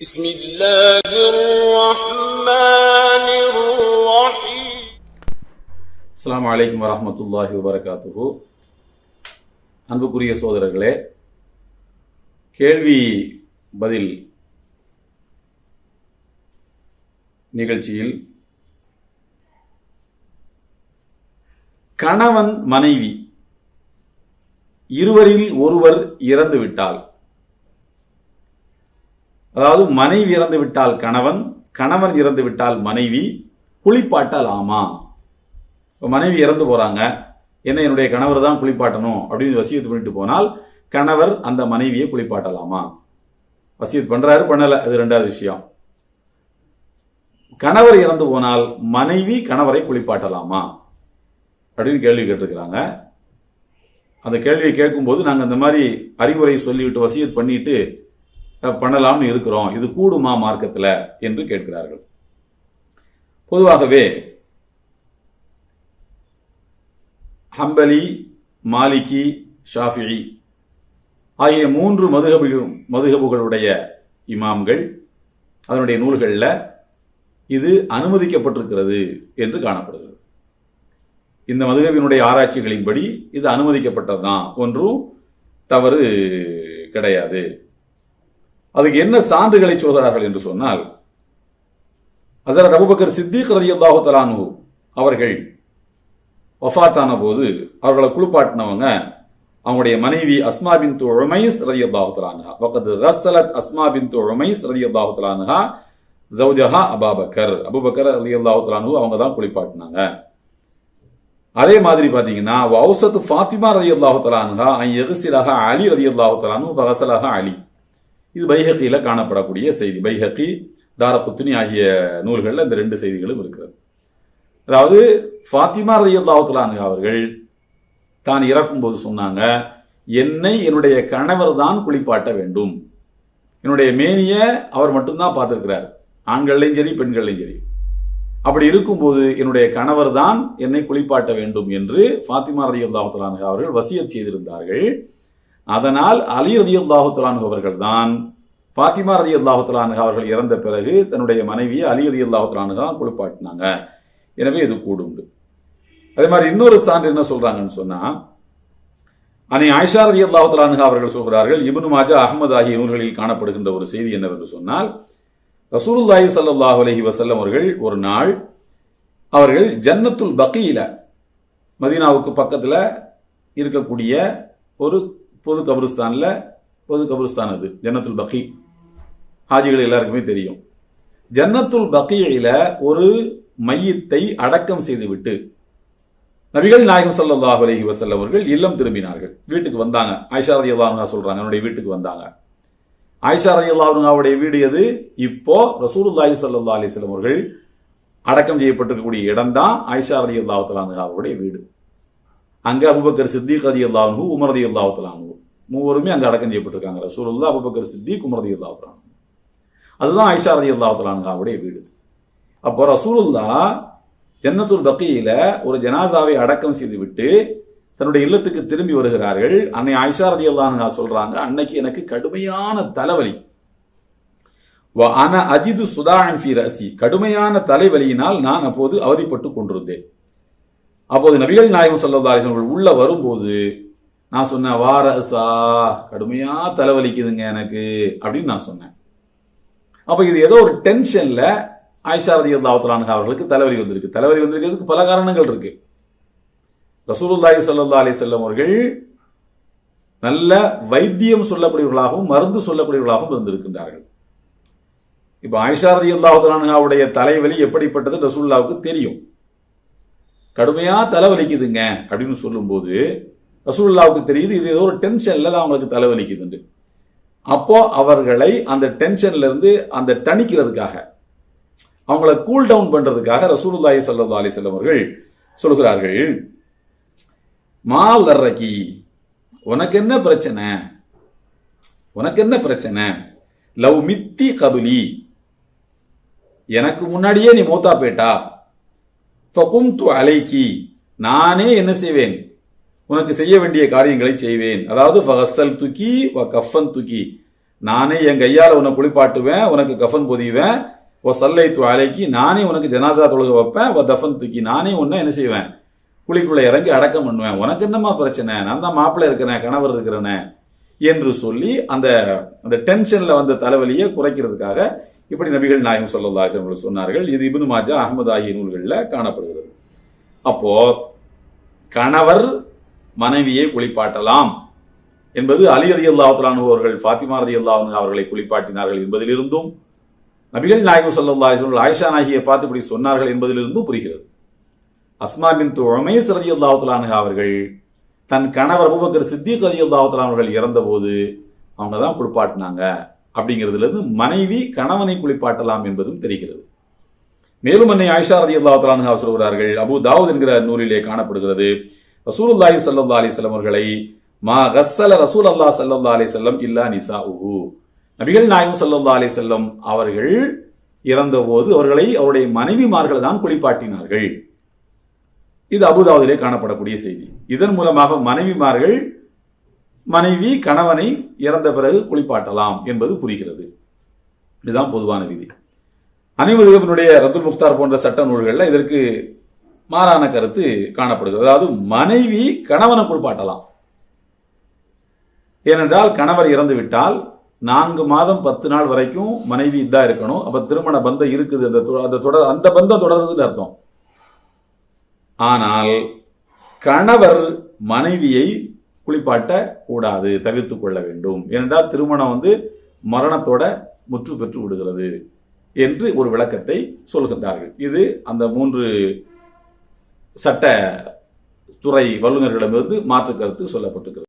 بسم الله الرحمن الرحيم அஸ்ஸலாமு அலைக்கும் வரஹ்மத்துல்லாஹி வபரகாத்துஹு அன்புக்குரிய சோதரர்களே கேள்வி பதில் நிகழ்ச்சியில் கணவன் மனைவி இருவரில் ஒருவர் இறந்து விட்டால் அதாவது மனைவி இறந்து விட்டால் கணவன் கணவன் இறந்து விட்டால் மனைவி குளிப்பாட்டலாமா இப்போ மனைவி இறந்து போறாங்க. என்ன என்னுடைய கணவர் தான் குளிப்பாட்டணும் அப்படின்னு வசியத்து பண்ணிட்டு போனால் கணவர் அந்த மனைவியை குளிப்பாட்டலாமா? வசியத் பண்றாரு பண்ணல. அது ரெண்டாவது விஷயம். கணவர் இறந்து போனால் மனைவி கணவரை குளிப்பாட்டலாமா? அப்படின்னு கேள்வி கேட்டிருக்கிறாங்க. அந்த கேள்வியை கேட்கும்போது நாங்கள் அந்த மாதிரி அறிவுரை சொல்லிவிட்டு வசியத் பண்ணிட்டு பண்ணலாம்னு இருக்கிறோம். இது கூடுமா மார்க்கத்தில் என்று கேட்கிறார்கள். பொதுவாகவே ஹம்பலி மாலிகி ஷாஃபிஇ ஆகிய மூன்று மதுகபு மதுகபுகளுடைய இமாம்கள் அதனுடைய நூல்களில் இது அனுமதிக்கப்பட்டிருக்கிறது என்று காணப்படுகிறது. இந்த மதுகபினுடைய ஆராய்ச்சிகளின்படி இது அனுமதிக்கப்பட்டதுதான். ஒன்றும் தவறு கிடையாது. அதுக்கு என்ன சான்றுகளை சொல்கிறார்கள் என்று சொன்னால் ஹசரத் அபுபக்கர் சித்திக் ரதியல்லாஹு தலானு அவர்கள் வஃபாத்தான போது அவர்களை குளிப்பாட்டினவங்க அவங்களுடைய மனைவி அஸ்மா பின் உமைஸ் ரதியல்லாஹு தலானுஹா வக்கத் ரசலத் அஸ்மா பின் உமைஸ் ரதியல்லாஹு தலானுஹா ஜவுஜஹா அபாபக்கர். அபுபக்கர் ரதியல்லாஹு தலானு அவங்க தான் குளிப்பாட்டினாங்க. அதே மாதிரி பார்த்தீங்கன்னா வௌசத் ஃபாத்திமா ரதியல்லாஹு தலானுஹா அன் எகசிலஹா அலி ரதியல்லாஹு தலானு வகசலஹா அலி. இது பைஹக்கியில் காணப்படக்கூடிய செய்தி. பைஹக்கி தாரகுத்துனி ஆகிய நூல்களில் இந்த ரெண்டு செய்திகளும் இருக்கிறது. அதாவது ஃபாத்திமா ரதியல்லாஹு அவர்கள் தான் இறக்கும்போது சொன்னாங்க என்னை என்னுடைய கணவர் தான் குளிப்பாட்ட வேண்டும். என்னுடைய மேனிய அவர் மட்டும்தான் பார்த்துருக்கிறார். ஆண்கள்லையும் சரி பெண்கள்லையும் சரி. அப்படி இருக்கும்போது என்னுடைய கணவர் தான் என்னை குளிப்பாட்ட வேண்டும் என்று ஃபாத்திமா ரதியல்லாஹு அவர்கள் வசியத் செய்திருந்தார்கள். அதனால் அலி ரதியல்லாஹு அவர்கள் தான் ஃபாத்திமா ரதியல்லாஹு அவர்கள் இறந்த பிறகு தன்னுடைய மனைவியை அலி ரதியல்லாஹு தான் குளிப்பாட்டினாங்க. எனவே இது கூடுண்டு அதே மாதிரி இன்னொரு சான்று என்ன சொல்றாங்கன்னு சொன்னா அன்னை ஆயிஷா ரதி அல்லாஹு அவர்கள் சொல்கிறார்கள் இபுனு மாஜா அஹமது ஆகிய இவர்களில் காணப்படுகின்ற ஒரு செய்தி என்னவென்று சொன்னால் ரசூலுல்லாஹி ஸல்லல்லாஹு அலஹி வசல்லம் அவர்கள் ஒரு நாள் அவர்கள் ஜன்னத்துல் பக்கியில மதீனாவுக்கு பக்கத்தில் இருக்கக்கூடிய ஒரு பொது கபருஸ்தானில் பொது கபருஸ்தான் அது ஜன்னத்துல் பக்கி ஹாஜிகள் எல்லாருக்குமே தெரியும். ஜன்னத்துல் பக்கியில ஒரு மையத்தை அடக்கம் செய்துவிட்டு நபிகள் நாயகம் சல்லாஹ் அலஹி வஸல்லம் அவர்கள் இல்லம் திரும்பினார்கள். வீட்டுக்கு வந்தாங்க. ஆயிஷா ரதி அன்ஹா சொல்றாங்க என்னுடைய வீட்டுக்கு வந்தாங்க. ஆயிஷா ரதி அன்ஹாவுடைய வீடு எது? இப்போ ரசூலுல்லாஹி சல்லா அலிஸ்லம் அவர்கள் அடக்கம் செய்யப்பட்டிருக்கக்கூடிய இடம்தான் ஆயிஷா ரதி அல்லாஹ் அன்ஹாவுடைய வீடு. அங்கே அபுபக்கர் சித்திக் ரதி அல்லாஹு உமர் ரலியல்லாஹு தஆலா மூவருமே அங்கே அடக்கம் செய்யப்பட்டிருக்காங்க. ரசூலுல்லா அபுபக்கர் சித்திக் உமர் ரலியல்லாஹு அதுதான் ஐஷா ரதி தஆலா வீடு. அப்போ ரசூலுல்லா ஜன்னத்துல் பக்கியில ஒரு ஜனாசாவை அடக்கம் செய்துவிட்டு தன்னுடைய இல்லத்துக்கு திரும்பி வருகிறார்கள். அன்னை ஆயிஷா ரதியல்லாஹு சொல்றாங்க அன்னைக்கு எனக்கு கடுமையான தலைவலி. வ அன அஜிது சுதான் ஃபி ரசி கடுமையான தலைவலியினால் நான் அப்போது அவதிப்பட்டு கொண்டிருந்தேன். அப்போது நபிகள் நாயகம் ஸல்லல்லாஹு அலைஹி உள்ள வரும்போது நான் சொன்னேன் வாரசா கடுமையா தலைவலிக்குதுங்க எனக்கு அப்படின்னு நான் சொன்னேன். அப்ப இது ஏதோ ஒரு டென்ஷன்ல ஆயிஷா ரதி அல்லாஹ் அவர்களுக்கு தலைவலி வந்திருக்கு. தலைவலி வந்திருக்கிறதுக்கு பல காரணங்கள் இருக்கு. ரசூலுல்லாஹி சல்லா அலி செல்லம் அவர்கள் நல்ல வைத்தியம் சொல்லக்கூடியவர்களாகவும் மருந்து சொல்லக்கூடியவர்களாகவும் இருந்திருக்கின்றார்கள். இப்ப ஆயிஷா ரதி அல்லாஹுடைய தலைவலி எப்படிப்பட்டது ரசூல்லாவுக்கு தெரியும். கடுமையா தலைவலிக்குதுங்க அப்படின்னு சொல்லும்போது ரசூல்லாவுக்கு தெரியுது இது ஏதோ ஒரு டென்ஷன்ல அவங்களுக்கு தலைவலிக்குதுண்டு. அப்போ அவர்களை அந்த டென்ஷன்ல இருந்து அந்த தணிக்கிறதுக்காக அவங்கள கூல் டவுன் பண்றதுக்காக ரசூலுல்லாஹி சல்லா அலி அவர்கள் சொல்கிறார்கள் மா லர்ரகி உனக்கு என்ன பிரச்சனை? உனக்கு என்ன பிரச்சனை? லவ் மித்தி கபுலி எனக்கு முன்னாடியே நீ மூத்தா போயிட்டா? ஃபகும் து அலைக்கி நானே என்ன செய்வேன்? உனக்கு செய்ய வேண்டிய காரியங்களை செய்வேன். அதாவது ஃபகசல் துக்கி வ கஃபன் துக்கி நானே என் கையால் உன்னை குளிப்பாட்டுவேன் உனக்கு கஃபன் பொதிவேன். ஓ சல்லை துவாலைக்கு நானே உனக்கு ஜனாசா தொழுக வைப்பேன். ஓ தஃபன் தூக்கி நானே உன்னை என்ன செய்வேன்? குழிக்குள்ளே இறங்கி அடக்கம் பண்ணுவேன். உனக்கு என்னம்மா பிரச்சனை? நான் தான் மாப்பிள்ளை இருக்கிறேன் கணவர் இருக்கிறேனே என்று சொல்லி அந்த அந்த டென்ஷனில் வந்த தலைவலியை குறைக்கிறதுக்காக இப்படி நபிகள் நாயகம் சொல்லல்லா அவர்கள் சொன்னார்கள். இது இபின் மாஜா அகமது ஆகிய நூல்களில் காணப்படுகிறது. அப்போ கணவர் மனைவியை குளிப்பாட்டலாம் என்பது அலி அதி அல்லாஹலானு அவர்கள் ஃபாத்திமா ரதி அல்லாஹ் அவர்களை குளிப்பாட்டினார்கள் என்பதிலிருந்தும் நபிகள் நாயகம் சல்லா அலிஸ்வர்கள் ஆயிஷா நாயகியை பார்த்து இப்படி சொன்னார்கள் என்பதிலிருந்தும் புரிகிறது. அஸ்மா பின் உமேஸ் ரதி அல்லாஹலானு அவர்கள் தன் கணவர் அபூபக்கர் சித்திக் ரதி அல்லாஹலான் அவர்கள் இறந்தபோது அவங்க தான் குளிப்பாட்டினாங்க அப்படிங்கிறதுலேருந்து மனைவி கணவனை குளிப்பாட்டலாம் என்பதும் தெரிகிறது. மேலும் என்னை ஆயிஷா ரதி அல்லாஹலானு சொல்கிறார்கள் அபு தாவூத் என்கிற நூலிலே காணப்படுகிறது ரசூலுல்லாஹி சல்லா அலைஹி வஸல்லம் அவர்களை மா கசல ரசூல் அல்லா சல்லா அலைஹி வஸல்லம் இல்லா நிசாஉஹு நபிகள் நாயகம் சல்லா அலைஹி வஸல்லம் அவர்கள் இறந்தபோது அவர்களை அவருடைய மனைவிமார்கள் தான் குளிப்பாட்டினார்கள். இது அபுதாவுதிலே காணப்படக்கூடிய செய்தி. இதன் மூலமாக மனைவிமார்கள் மனைவி கணவனை இறந்த பிறகு குளிப்பாட்டலாம் என்பது புரிகிறது. இதுதான் பொதுவான விதி. அனைவருடைய ரத்துல் முக்தார் போன்ற சட்ட நூல்களில் இதற்கு மாறான கருத்து காணப்படுகிறது. அதாவது மனைவி கணவனை குளிப்பாட்டலாம். ஏனென்றால் கணவர் இறந்து விட்டால் நான்கு மாதம் பத்து நாள் வரைக்கும் மனைவி தான் இருக்கணும். அப்ப திருமண பந்தம் இருக்குது. அந்த அந்த தொடர் அந்த பந்தம் தொடர்றதுன்னு அர்த்தம். ஆனால் கணவர் மனைவியை குளிப்பாட்ட கூடாது தவிர்த்து கொள்ள வேண்டும். ஏனென்றால் திருமணம் வந்து மரணத்தோட முற்று பெற்று விடுகிறது என்று ஒரு விளக்கத்தை சொல்கின்றார்கள். இது அந்த மூன்று சட்ட துறை வல்லுநர்களிடமிருந்து மாற்று கருத்து சொல்லப்பட்டிருக்கிறது.